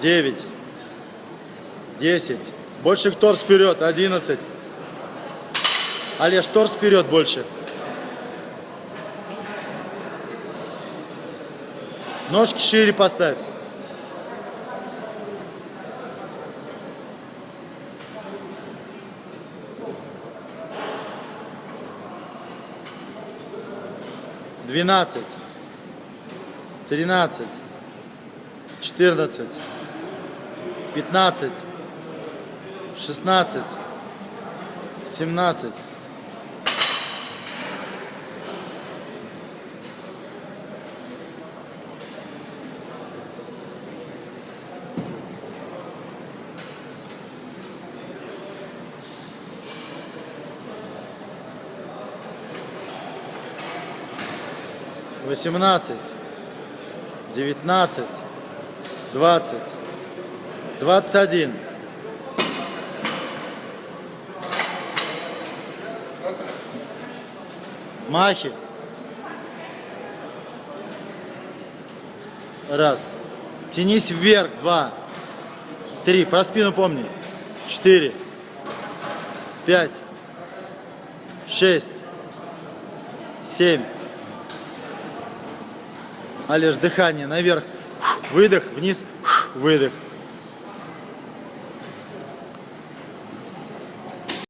девять, десять. Больше торс вперед, одиннадцать. Олеж, торс вперед больше. Ножки шире поставь. Двенадцать, тринадцать, четырнадцать, пятнадцать, шестнадцать, семнадцать. восемнадцать, девятнадцать, двадцать, двадцать один. Махи. Раз. Тянись вверх. Два. Три. Про спину помни. Четыре. Пять. Шесть. Семь. Олеж, дыхание наверх, выдох, вниз, выдох.